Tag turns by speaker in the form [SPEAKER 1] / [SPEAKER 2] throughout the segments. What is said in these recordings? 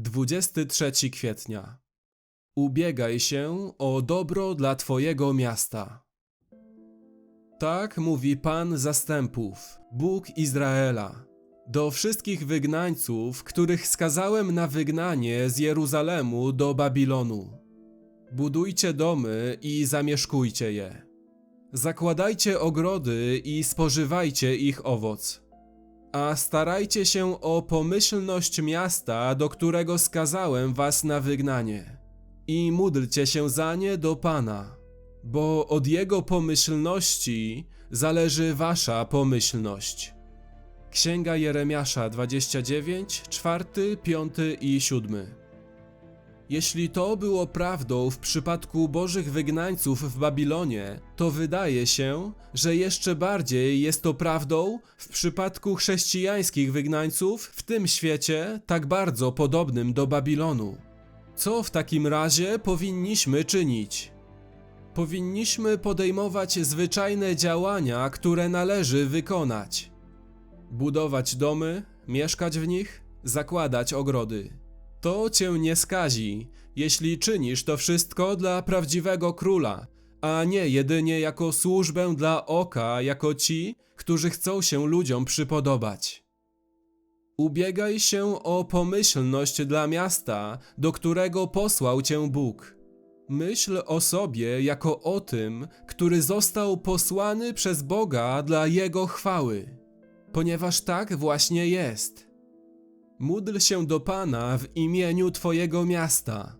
[SPEAKER 1] 23 kwietnia. Ubiegaj się o dobro dla Twojego miasta. Tak mówi Pan zastępów, Bóg Izraela, do wszystkich wygnańców, których skazałem na wygnanie z Jeruzalemu do Babilonu. Budujcie domy i zamieszkujcie je. Zakładajcie ogrody i spożywajcie ich owoc. A starajcie się o pomyślność miasta, do którego skazałem was na wygnanie. I módlcie się za nie do Pana, bo od jego pomyślności zależy wasza pomyślność. Księga Jeremiasza 29, 4, 5 i 7. Jeśli to było prawdą w przypadku bożych wygnańców w Babilonie, to wydaje się, że jeszcze bardziej jest to prawdą w przypadku chrześcijańskich wygnańców w tym świecie tak bardzo podobnym do Babilonu. Co w takim razie powinniśmy czynić? Powinniśmy podejmować zwyczajne działania, które należy wykonać. Budować domy, mieszkać w nich, zakładać ogrody. To cię nie skazi, jeśli czynisz to wszystko dla prawdziwego króla, a nie jedynie jako służbę dla oka, jako ci, którzy chcą się ludziom przypodobać. Ubiegaj się o pomyślność dla miasta, do którego posłał cię Bóg. Myśl o sobie jako o tym, który został posłany przez Boga dla Jego chwały, ponieważ tak właśnie jest. Módl się do Pana w imieniu Twojego miasta.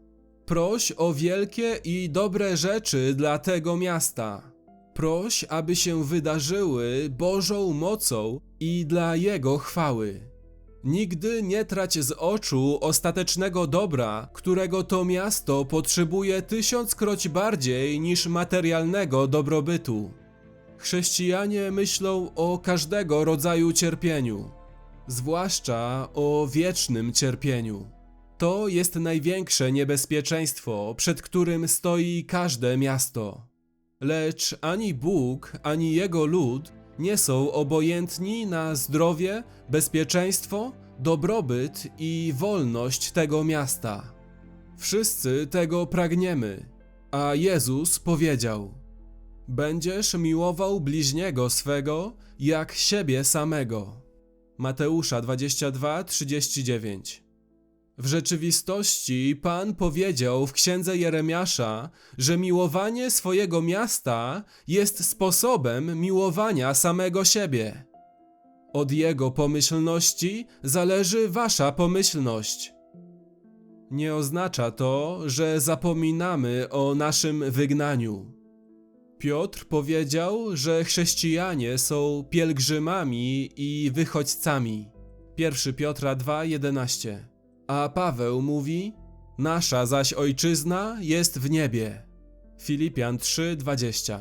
[SPEAKER 1] Proś o wielkie i dobre rzeczy dla tego miasta. Proś, aby się wydarzyły Bożą mocą i dla Jego chwały. Nigdy nie trać z oczu ostatecznego dobra, którego to miasto potrzebuje tysiąckroć bardziej niż materialnego dobrobytu. Chrześcijanie myślą o każdego rodzaju cierpieniu, zwłaszcza o wiecznym cierpieniu. To jest największe niebezpieczeństwo, przed którym stoi każde miasto. Lecz ani Bóg, ani Jego lud nie są obojętni na zdrowie, bezpieczeństwo, dobrobyt i wolność tego miasta. Wszyscy tego pragniemy, a Jezus powiedział: Będziesz miłował bliźniego swego jak siebie samego. Mateusza 22:39. W rzeczywistości Pan powiedział w księdze Jeremiasza, że miłowanie swojego miasta jest sposobem miłowania samego siebie. Od jego pomyślności zależy wasza pomyślność. Nie oznacza to, że zapominamy o naszym wygnaniu. Piotr powiedział, że chrześcijanie są pielgrzymami i wychodźcami. 1 Piotra 2:11. A Paweł mówi: Nasza zaś ojczyzna jest w niebie. Filipian 3:20.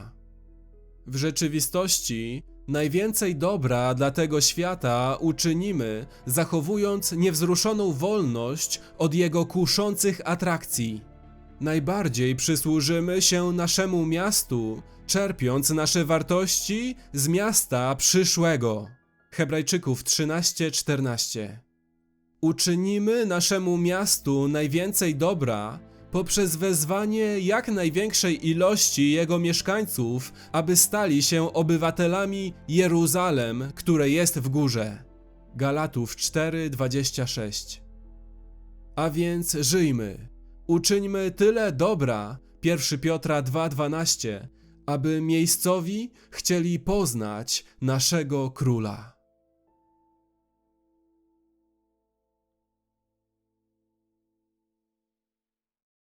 [SPEAKER 1] W rzeczywistości najwięcej dobra dla tego świata uczynimy, zachowując niewzruszoną wolność od jego kuszących atrakcji. Najbardziej przysłużymy się naszemu miastu, czerpiąc nasze wartości z miasta przyszłego. Hebrajczyków 13:14. Uczynimy naszemu miastu najwięcej dobra poprzez wezwanie jak największej ilości jego mieszkańców, aby stali się obywatelami Jeruzalem, które jest w górze. Galatów 4:26. A więc żyjmy. Uczyńmy tyle dobra, 1 Piotra 2:12, aby miejscowi chcieli poznać naszego króla.